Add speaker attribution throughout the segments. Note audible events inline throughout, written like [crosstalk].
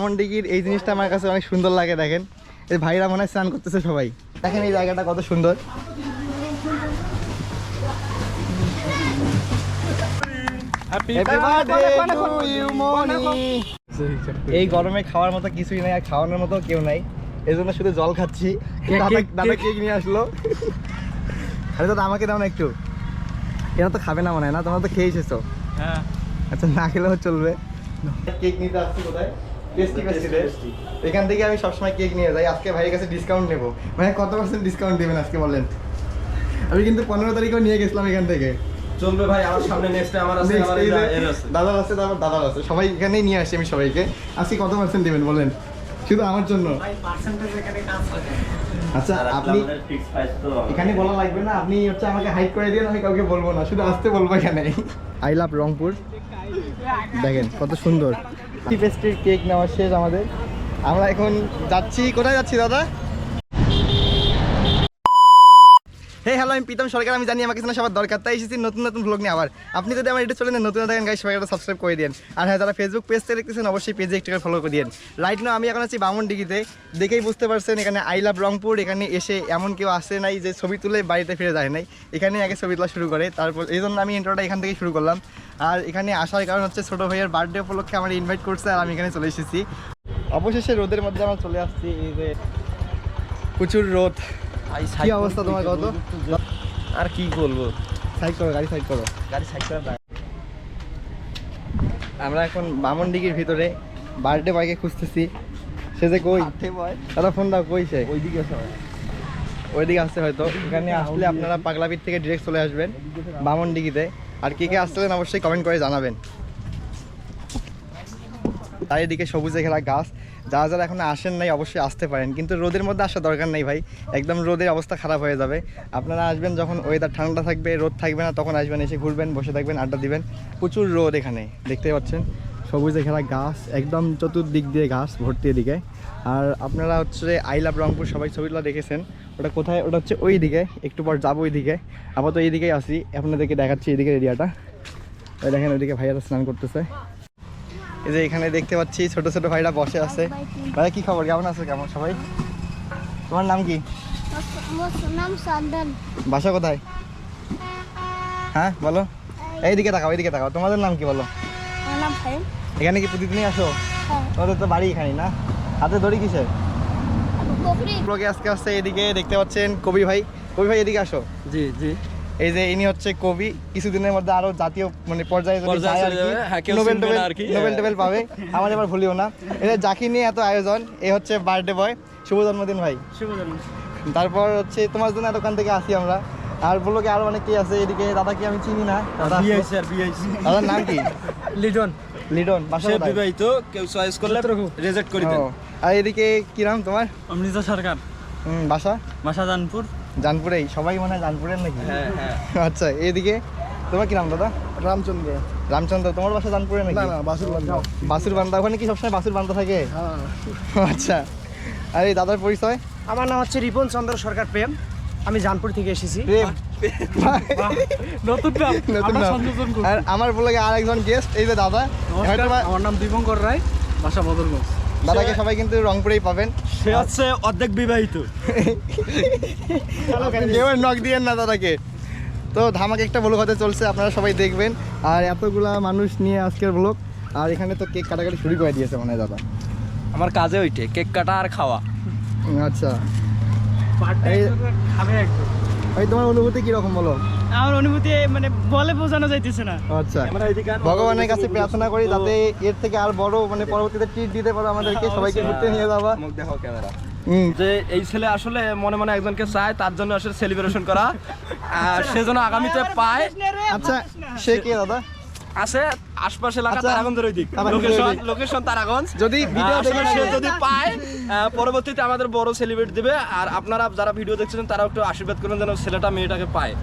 Speaker 1: মন্ডিগির এই জিনিসটা আমার কাছে অনেক সুন্দর লাগে দেখেন। এই ভাইরা মনে হয় স্নান করতেছে সবাই। দেখেন এই জায়গাটা কত সুন্দর। এই গরমে খাওয়ার মতো কিছুই নাই আর খাওয়ানোর মতো কেউ নাই। এই জন্য শুধু জল খাচ্ছি। দাদা কেক নিয়ে আসলো। আরে দাদা আমাকে দাও না একটু। এরা তো খাবে না মনে হয় না তোমরা তো খেয়ে এসেছ।
Speaker 2: হ্যাঁ।
Speaker 1: আচ্ছা না খেলেও চলবে। কেক নিতে আসছি কোথায়? টেস্টি পেস্টি এখান থেকে আমি সবসময় কেক নিয়ে যাই। আজকে ভাইয়ের কাছে ডিসকাউন্ট নেব। মানে কত পার্সেন্ট ডিসকাউন্ট দেবেন আজকে বলেন? আমি কিন্তু পনেরো তারিখেও নিয়ে গেছিলাম এখান থেকে।
Speaker 2: চলবে ভাই আমার সামনে নেক্সট আমার আছে আমার এর আছে।
Speaker 1: তারপর দাদার আছে। সবাই এখানেই নিয়ে আসি আমি সবাইকে। আজকে কত পার্সেন্ট দেবেন বলেন? শুধু আমার জন্য। আচ্ছা আপনি এখানে বলা লাগবে না আপনি হচ্ছে আমাকে হাইট করে দিন আমি কাউকে বলব না। শুধু আসতে বলব এখানে। I love Rangpur. দেখেন কত সুন্দর। পেস্ট্রির কেক নেওয়া শেষ আমাদের। আমরা এখন যাচ্ছি। কোথায় যাচ্ছি দাদা? হে হ্যালো আমি প্রীতম সরকার আমি জানি আমাকে সবার দরকার, তাই এসেছি নতুন নতুন ভ্লগ নিয়ে আবার। আপনি যদি আমার ইউটিউব চ্যানেলে নতুন দেখেন গাইস সবাই সাবস্ক্রাইব করে দিন আর হ্যাঁ যারা ফেসবুক পেজ থেকে দেখতেছেন, অবশ্যই পেজে একটা ফলো করে দিন রাইট না আমি এখন আছি বামন ডিগিতে দেখেই বুঝতে পারছেন, এখানে আই লাভ রংপুর, এখানে এসে এমন কেউ আসে নাই যে ছবি তুলে বাড়িতে ফিরে যায় নাই। এখানে আগে ছবি তোলা শুরু করে, তারপর এই জন্য আমি ইন্টারটা এখান থেকে শুরু করলাম। আর এখানে আসার কারণ হচ্ছে ছোটো ভাইয়ের বার্থডে উপলক্ষে আমার ইনভাইট করছে আর আমি এখানে চলে এসেছি। অবশেষে রোদের মধ্যে আমরা চলে আসছি, এই যে প্রচুর রোদ। কি অবস্থা তোমার কত?
Speaker 2: আর কি বলব?
Speaker 1: সাইড করো গাড়ি সাইড করো।
Speaker 2: গাড়ি সাইড করে।
Speaker 1: আমরা এখন বামনডিগির ভিতরে বার্থডে বয়কে খুঁজতেছি। সে যে কই? দাদা ফোন দাও কই সে?
Speaker 2: ওইদিকে
Speaker 1: ওইদিকে আসছে হয়তো। এখানে আসলে আপনারা পাগলাপিট থেকে ডিরেক্ট চলে আসবেন বামনডিগিতে আর কে কে আসছিলেন অবশ্যই কমেন্ট করে জানাবেন। চারিদিকে সবুজে ঘেরা গাছ। যারা যারা এখন আসেন নাই, অবশ্যই আসতে পারেন। কিন্তু রোদের মধ্যে আসার দরকার নেই ভাই। একদম রোদের অবস্থা খারাপ হয়ে যাবে। আপনারা আসবেন যখন ওয়েদার ঠান্ডা থাকবে, রোদ থাকবে না, তখন আসবেন, এসে ঘুরবেন, বসে থাকবেন, আড্ডা দিবেন। প্রচুর রোদ এখানে, দেখতে পাচ্ছেন? সবুজে ঘেরা গাছ, একদম চতুর্দিক দিয়ে গাছ ভর্তি এদিকে। আর আপনারা হচ্ছে আই লাভ রংপুর, সবাই ছবিগুলো দেখেছেন। ওটা কোথায়? ওটা হচ্ছে ওই দিকে একটু পর যাব ওই দিকে আপাতত এই দিকেই আসি আপনাদেরকে দেখাচ্ছি এদিকে এরিয়াটা ওই দেখেন ওইদিকে ভাইয়ারা স্নান করতেছে। এই যে এখানে দেখতে পাচ্ছি ছোট ছোট ভাইরা বসে আছে। ভাইয়া কি খবর? কেমন আছে? কেমন সবাই? তোমার নাম কি? বাসা কোথায়? হ্যাঁ বলো। এইদিকে তাকাও এইদিকে তাকাও। তোমাদের নাম কি বলো?
Speaker 3: আমার নাম ফাইম
Speaker 1: এখানে কি প্রতিদিনই আসো?
Speaker 3: হ্যাঁ।
Speaker 1: তোমাদের তো বাড়ি এখানেই না? হাতে দড়ি কিসের?
Speaker 3: বকরি
Speaker 1: ব্লগে আজকে আসছে এদিকে দেখতে পাচ্ছেন কবি ভাই। কবি ভাই এদিকে আসো।
Speaker 2: জি জি।
Speaker 1: এই যে ইনি হচ্ছে কবি কিছুদিনের মধ্যে আরও জাতীয় মানে পর্যায়ে যদি যায় আর কি, নোবেল টোবেল
Speaker 2: আর কি,
Speaker 1: নোবেল। টোবেল পাবে। আমার এবার ভুলিও না। এটা যাকে নিয়ে এত আয়োজন এ হচ্ছে বার্থডে বয় শুভ জন্মদিন ভাই। শুভ জন্মদিন। তারপর হচ্ছে তোমার জন্য দোকান থেকে আসি আমরা। আর বলো কি আরও অনেকেই আছে এদিকে দাদা কি আমি চিনি না? দাদা
Speaker 2: বিআইসি আর বিআইসি
Speaker 1: দাদার নাম কি?
Speaker 2: লিটন।
Speaker 1: লিডন বাসা
Speaker 2: সে বিবাহিত কেউ চয়েস করলে রিজেক্ট করে দেন।
Speaker 1: আর এদিকে কি নাম তোমার?
Speaker 4: অমৃতা সরকার।
Speaker 1: হুম, বাসা?
Speaker 4: মাসাজানপুর
Speaker 1: জানপুরেই? সবাই মনে হয় জানপুরের নাকি?
Speaker 2: হ্যাঁ হ্যাঁ।
Speaker 1: আচ্ছা এদিকে তোমার কি নাম দাদা?
Speaker 5: রামচন্দ্র।
Speaker 1: রামচন্দ্র তোমার বাসা জানপুরে নাকি?
Speaker 5: না না বাসুর বান্ধব
Speaker 1: বাসুর বান্দা ওখানে কি সবসময় বাসুর বান্দা থাকে?
Speaker 5: হ্যাঁ।
Speaker 1: আচ্ছা। আর এই দাদার পরিচয়?
Speaker 6: আমার নাম হচ্ছে রিপন চন্দ্র সরকার প্রেম। আমি জানপুর থেকে এসেছি।
Speaker 4: নতুন নাম।
Speaker 1: নতুন নাম। আর আমার বলে আর একজন গেস্ট এই যে দাদা।
Speaker 4: আমার নাম দীপঙ্কর রায় বাসা বদলগঞ্জ
Speaker 1: দাদাকে সবাই কিন্তু রংপুরেই পাবেন।
Speaker 2: সে হচ্ছে অর্ধেক বিবাহিত।
Speaker 1: কেউ নক দিয়েন না দাদাকে। তো ধামাকে একটা ব্লগ হতে চলছে আপনারা সবাই দেখবেন। আর এতগুলা মানুষ নিয়ে আজকের ব্লগ আর এখানে তো কেক কাটাকাটি শুরু করে দিয়েছে মনে হয় দাদা।
Speaker 2: আমার কাজে ওইটে কেক কাটা আর খাওয়া।
Speaker 1: আচ্ছা। এই- ভাই তোমার অনুভূতি কীরকম বলো?
Speaker 4: আমার অনুভূতি মানে বলে বোঝানো যাইতেছে না।
Speaker 1: আচ্ছা।
Speaker 2: আমরা এদিকে আর
Speaker 1: ভগবানের কাছে প্রার্থনা করি যাতে এর থেকে আর বড় মানে পরবর্তীতে ট্রিট দিতে পারো আমাদেরকে সবাইকে ঘুরতে নিয়ে যাবা
Speaker 2: মুখ দেখো ক্যামেরা। যে এই ছেলে আসলে মনে মনে একজনকে চায় তার জন্য আসলে সেলিব্রেশন করা। আর সে যেন আগামীতে পায়।
Speaker 1: আচ্ছা সে কে দাদা?
Speaker 2: আছে আশপাশে এলাকা
Speaker 1: আচ্ছা।
Speaker 2: তারাগঞ্জের ওই দিক। Location location Taraganj.
Speaker 1: যদি ভিডিও দেখে
Speaker 2: সে যদি পায় পরবর্তীতে আমাদের বড় সেলিব্রেট দিবে। আর আপনারা যারা ভিডিও দেখছেন তারা একটু আশীর্বাদ করবেন যেন ছেলেটা মেয়েটাকে পায়।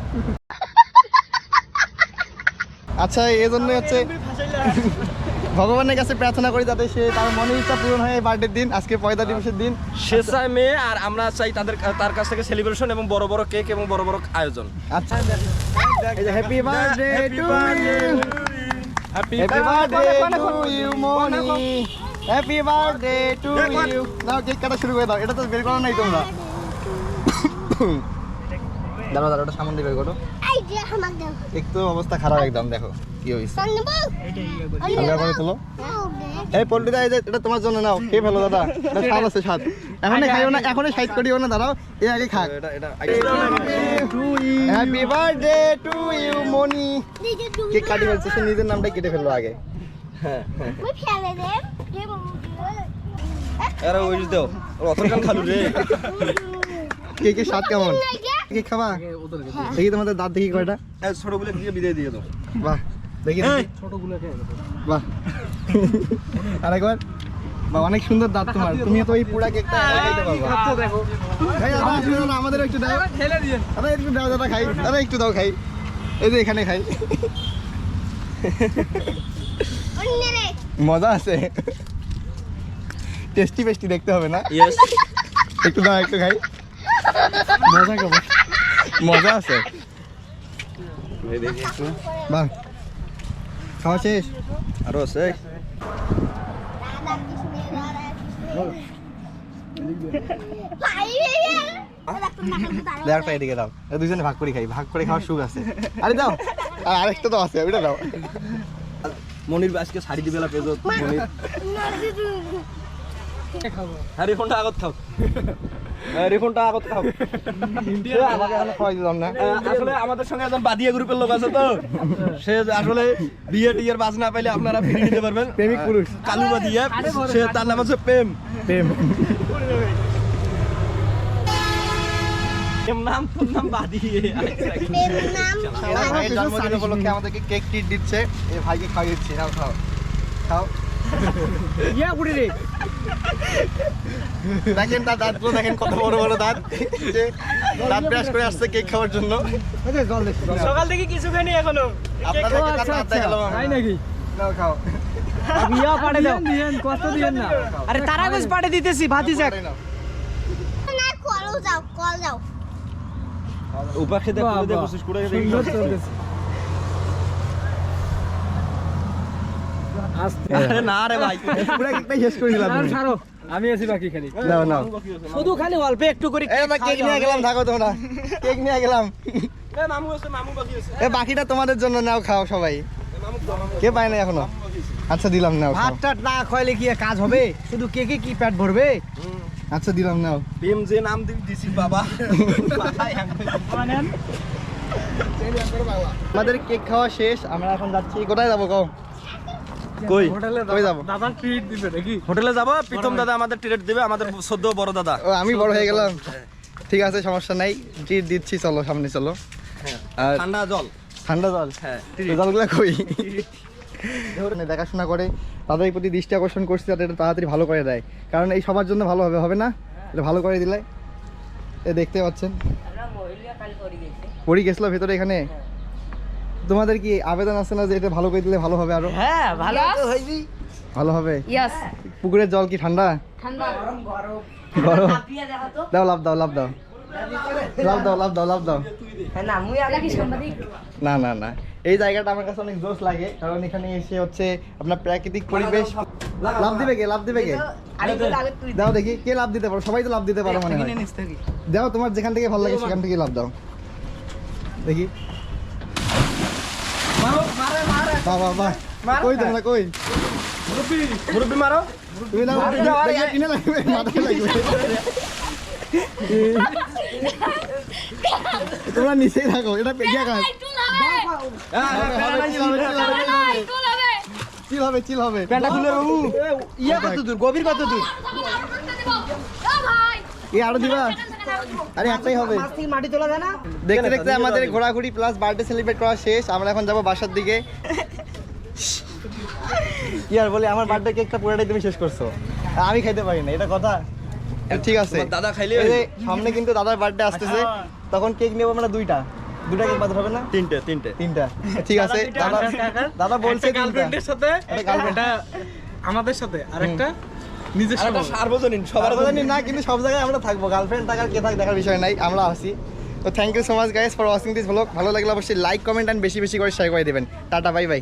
Speaker 1: আচ্ছা এই জন্য হচ্ছে [laughs] ভগবানের কাছে প্রার্থনা করি যাতে সে তার মনের ইচ্ছা পূরণ হয় বার্থডের দিন আজকে পয়দা দিবসের দিন।
Speaker 2: সে চায় মেয়ে আর আমরা চাই তাদের তার কাছ থেকে সেলিব্রেশন এবং বড় বড় কেক এবং বড় বড় আয়োজন।
Speaker 1: আচ্ছা। Happy birthday to you
Speaker 2: happy
Speaker 1: happy birthday to you Moni happy birthday to you দাও কেক কাটা শুরু করে দাও। এটা তো বের করো নাই তোমরা। [coughs] [coughs] দাঁড়াও দাঁড়াও ওটা সামনে দিয়ে বের করো। একটু অবস্থা খারাপ একদম দেখো কি হয়েছে হালকা করে তোলো। এই পল্টুদা এই যে এটা তোমার জন্য নাও। খেয়ে ফেলো দাদা স্বাদ আছে স্বাদ। এখনই খাইও না এখনই সাইড করিও না দাঁড়াও এ আগে খাক।
Speaker 2: এটা এটা
Speaker 1: happy birthday to you Moni cake কাটি ফেলছে সে নিজের নামটা কেটে ফেলল আগে।
Speaker 3: ফেলে দে
Speaker 2: আরে ওই দাও অতখান খালু রে। [laughs]
Speaker 1: কেকের স্বাদ কেমন? খাবা? দেখি তোমাদের দাঁত দেখি কয়টা।
Speaker 2: এই ছোটগুলো দিয়ে বিদায় দিয়ে দাও।
Speaker 1: বাহ দেখি। বাহ। আরেকবার বাহ অনেক সুন্দর দাঁত তোমার। তুমি তো এই পুরা কেকটা খাইতে পারবা। আসবে আমাদের একটু দাও।
Speaker 4: দিয়ে।
Speaker 1: আরে একটু দাও দাদা খাই। আরে একটু দাও খাই। এই যে এখানে খাই। মজা আছে। টেস্টি পেস্টি দেখতে হবে না?
Speaker 2: ইয়েস
Speaker 1: একটু দাও একটু খাই। [laughs] মজা কেমন মজা আছে? বাহ খাওয়া শেষ?
Speaker 2: আরও আছে?
Speaker 1: এদিকে দাও। দুজনে ভাগ করে খাই ভাগ করে খাওয়ার সুখ আছে। আরে দাও। আর আরেকটা তো আছে ওইটা দাও।
Speaker 2: মনির আজকে শাড়ি দিবে না পেজো মনির। হ্যাঁ রিফোনটা আগত খাও। রিফোনটা আগত খাও।
Speaker 1: সে আমাকে এখনও খাওয়াই দিলাম না।
Speaker 2: আসলে আমাদের সঙ্গে একজন বাদিয়া গ্রুপের লোক আছে তো। সে আসলে বিয়ে টিয়ের বাজ না পাইলে আপনারা ফিরে নিতে পারবেন।
Speaker 1: প্রেমিক পুরুষ।
Speaker 2: কালু বাদিয়া। সে তার নাম হচ্ছে প্রেম।
Speaker 1: প্রেম।
Speaker 2: প্রেম নাম তোর নাম বাদিয়ে।
Speaker 3: নাম
Speaker 1: এরা ভাইয়ের জন্মদিন উপলক্ষে আমাদেরকে কেক টিট দিচ্ছে। এই ভাইকে খাওয়াই দিচ্ছি। খাও। খাও। [laughs]
Speaker 4: ইয়া বুড়ি রে।
Speaker 1: দেখেন তার দাঁতগুলো দেখেন কত বড় বড় দাঁত। দাঁত ব্রাশ করে আসছে কেক খাওয়ার জন্য।
Speaker 4: সকাল থেকে কিছু খাইনি এখনও।
Speaker 1: আপনাদেরকে তার দাঁত দেখালাম
Speaker 4: তাই নাকি?
Speaker 1: নাও খাও।
Speaker 4: পাড়ে দাও। কত দিয়েন না। আরে তারা গোস পাড়ে দিতেছি ভাতি যাক।
Speaker 3: না কল যাও কল যাও।
Speaker 2: উপাক্ষে দেখ করে দেখ কোশিশ করে দেখি
Speaker 4: সুন্দর চলতেছে আস্তে
Speaker 2: আরে না রে ভাই।
Speaker 1: পুরো কেকটাই শেষ করে দিলাম।
Speaker 4: ছাড়ো আমি আছি বাকি খালি।
Speaker 1: নাও নাও।
Speaker 4: শুধু খালি অল্প একটু করে
Speaker 1: কেক নিয়ে গেলাম থাকো তোমরা। কেক নিয়ে গেলাম।
Speaker 2: মামু আছে মামু বাকি আছে।
Speaker 1: এ বাকিটা তোমাদের জন্য নাও খাও সবাই। কে পায় না এখনও? আচ্ছা দিলাম নাও।
Speaker 6: ভাত টাট না খাইলে কি কাজ হবে? শুধু কেকে কি পেট ভরবে?
Speaker 1: আচ্ছা দিলাম নাও।
Speaker 2: প্রেম যে নাম দি- দিছি বাবা।
Speaker 1: আমাদের কেক খাওয়া শেষ আমরা এখন যাচ্ছি। কোথায় যাব কও?
Speaker 2: কই?
Speaker 1: কই? যাব?
Speaker 4: দাদা ট্রিট দিবে নাকি?
Speaker 2: হোটেলে যাব? প্রথম দাদা আমাদের ট্রিট দিবে আমাদের সদ্য বড় দাদা।
Speaker 1: ও আমি বড় হয়ে গেলাম। ঠিক আছে সমস্যা নাই। ট্রিট দিচ্ছি চলো সামনে চলো। আর
Speaker 2: ঠান্ডা জল।
Speaker 1: ঠান্ডা জল?
Speaker 2: হ্যাঁ
Speaker 1: জলগুলো কই? দেখাশোনা করে তাদের প্রতি দৃষ্টি আকর্ষণ করছি যাতে এটা তাড়াতাড়ি ভালো করে দেয়। কারণ এই সবার জন্য ভালো হবে হবে না? এটা ভালো করে দিলে এ দেখতে পাচ্ছেন। পড়ি গেছিল ভেতরে এখানে? তোমাদের কি আবেদন আছে না যে এটা ভালো করে দিলে ভালো হবে আরও?
Speaker 6: হ্যাঁ ভালো তো হইবি
Speaker 1: ভালো হবে?
Speaker 7: ইয়াস
Speaker 1: পুকুরের জল কি ঠান্ডা?
Speaker 7: ঠান্ডা।
Speaker 1: গরম গরম। দাও লাভ দাও লাভ দাও। লাভ দাও লাভ দাও লাভ দাও।
Speaker 7: এটা কি সাংবাদিক
Speaker 1: না না না। এই জায়গাটা আমার কাছে অনেক জোশ লাগে কারণ এখানে এসে হচ্ছে আপনার প্রাকৃতিক পরিবেশ লাভ দিবে কে? লাভ দিবে কে? দাও দেখি কে লাভ দিতে পারো? সবাই তো লাভ দিতে পারো মনে হয়। দাও তোমার যেখান থেকে ভালো লাগে সেখান থেকে লাভ দাও। দেখি। বাহ বাহ বাহ। কই তোমরা কই?
Speaker 2: মুরব্বি মারো।
Speaker 1: তুমি দাও দেখি কিনে লাগবে মাথায় লাগবে। তোমরা নিচেই থাকো এটা পেটিয়া কাজ। চিল হবে চিল হবে
Speaker 6: প্যান্টটা খুলে বাবু। ইয়া কত দূর? গভীর কত দূর?
Speaker 1: এ আরও দিবা? আরে একটাই হবে।
Speaker 6: মাটি তোলা যায় না?
Speaker 1: দেখতে দেখতে আমাদের ঘোরাঘুরি প্লাস বার্থডে সেলিব্রেট করা শেষ। আমরা এখন যাব বাসার দিকে। কি আর বলি আমার বার্থডে কেকটা পুরোটাই তুমি শেষ করছ। আমি খাইতে পারি না এটা কথা? ঠিক আছে।
Speaker 2: দাদা খাইলে
Speaker 1: সামনে কিন্তু দাদার বার্থডে আসতেছে। তখন কেক নেব আমরা দুইটা। দুইটা কেক বাদ হবে না?
Speaker 2: তিনটে তিনটে।
Speaker 1: তিনটা। ঠিক আছে। দাদা দাদা বলছে
Speaker 4: গার্লফ্রেন্ডের সাথে এটা আমাদের সাথে। আর একটা নিজের
Speaker 2: সার্বজনীন সবার
Speaker 1: সবার না কিন্তু সব জায়গায় আমরা থাকব। গার্লফ্রেন্ড থাকার কে থাক দেখার বিষয় নাই আমরা আসি তো thank you so much guys for watching this blog ভালো লাগলে অবশ্যই লাইক কমেন্ট অ্যান্ড বেশি বেশি করে শেয়ার করে দেবেন। Tata bye bye